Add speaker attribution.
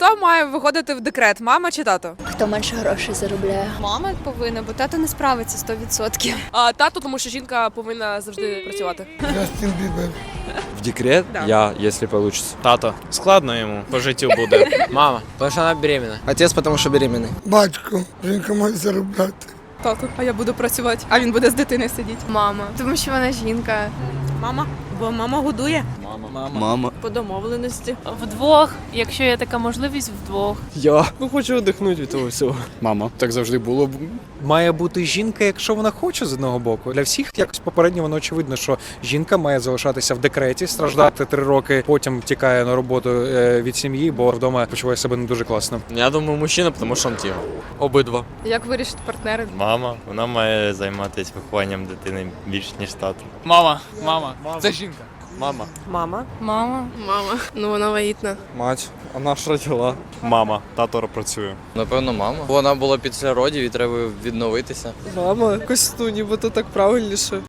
Speaker 1: Хто має виходити в декрет, мама чи тато?
Speaker 2: Хто менше грошей заробляє?
Speaker 3: Мама повинна, бо тато не справиться 100%.
Speaker 4: А тато, тому що жінка повинна завжди працювати.
Speaker 5: Джастін Бібер.
Speaker 6: В декрет?
Speaker 1: Да.
Speaker 6: Я, если получится.
Speaker 7: Тато. Складно йому по життю буде.
Speaker 6: Мама, потому что она беременна.
Speaker 8: Отец, потому що беременний.
Speaker 5: Батько. Жінка має заробляти.
Speaker 4: Тато, а я буду працювати, а він буде з дитини сидіти.
Speaker 3: Мама, тому що вона жінка.
Speaker 1: Мама, бо мама годує.
Speaker 6: Мама. Мама. Мама.
Speaker 4: По домовленості.
Speaker 9: Вдвох, якщо є така можливість, вдвох.
Speaker 6: Я. Ну хочу отдохнуть від того всього.
Speaker 10: Мама, так завжди було.
Speaker 11: Має бути жінка, якщо вона хоче з одного боку. Для всіх якось попередньо воно очевидно, що жінка має залишатися в декреті, страждати три роки, потім тікає на роботу е, від сім'ї, бо вдома почуває себе не дуже класно.
Speaker 6: Я думаю, мужчина, потому что он тихо. Обидва.
Speaker 4: Як вирішить партнери?
Speaker 7: Мама, вона має займатися вихованням дитини більш ніж тато.
Speaker 10: Мама, мама, це жінка.
Speaker 6: Мама.
Speaker 4: Мама.
Speaker 9: Мама.
Speaker 4: Мама. Ну вона вагітна.
Speaker 6: Мать. Вона ж родила.
Speaker 7: Мама, тато працює.
Speaker 6: Напевно, мама. Вона була після родів і треба відновитися.
Speaker 4: Мама, якось ну, нібито так правильніше.